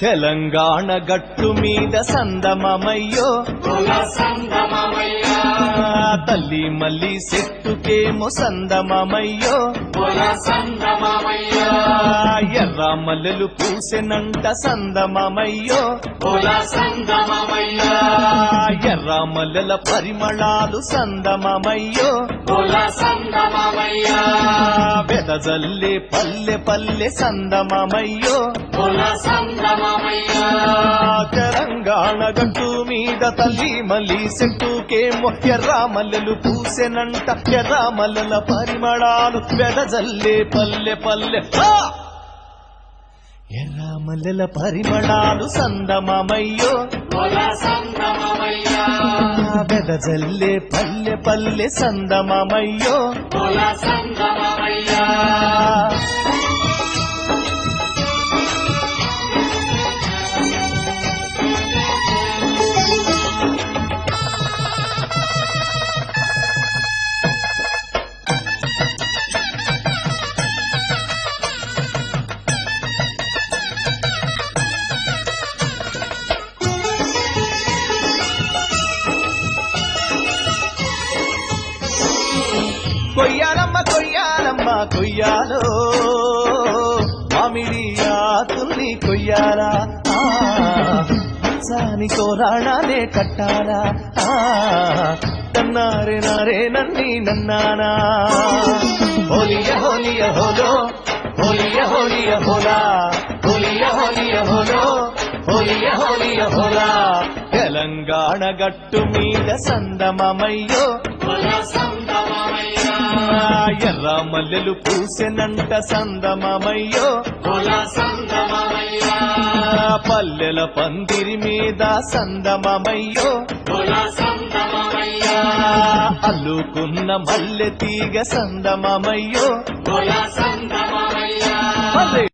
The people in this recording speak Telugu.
తెలంగాణ గట్టు మీద సందమమయ్యో. తల్లి మల్లి చెట్టుకేమో సందమమయ్యో. ఎర్ర మల్లెలు పూసెనంట సందమమయ్యో. ఎర్ర మల్లెల పరిమళాలు సందమమయ్యో. వెదజల్లే పల్లె పల్లె సందమమయ్యో. తెలంగాణ గట్టు మీద తల్లి మల్లి చెట్టుకేమో ఎర్ర మల్లెలు పూసెనంట. ఎర్ర మల్లెల పరిమళాలు వెదజల్లే పల్లె పల్లె. ఆ! ఎర్ర మల్లెల పరిమళాలు సందమమయ్యో. వెదజల్లే పల్లె పల్లె సందమమయ్యో. కొయ్యాలమ్మ కొయ్యాలమ్మ కొయ్యాలో. మామిడి ఆతుల్ని కొయ్యాలా? సాని కోరాణాలే కట్టాలా? నన్నారే నారే నన్ని నన్నానా? హోలియ హోలియ హోలో. హోలియ హోలియ హోలా. హోలియ హోలియ హోలో. హోలియ హోలియ హోలా. తెలంగాణ గట్టు మీద సందమమయ్యో. ఎర్ర మల్లెలు పూసెనంట సందమమయ్యో. పల్లెల పందిరి మీద సందమమయ్యో. అల్లుకున్న మల్లె తీగ సందమమయ్యో. మల్లె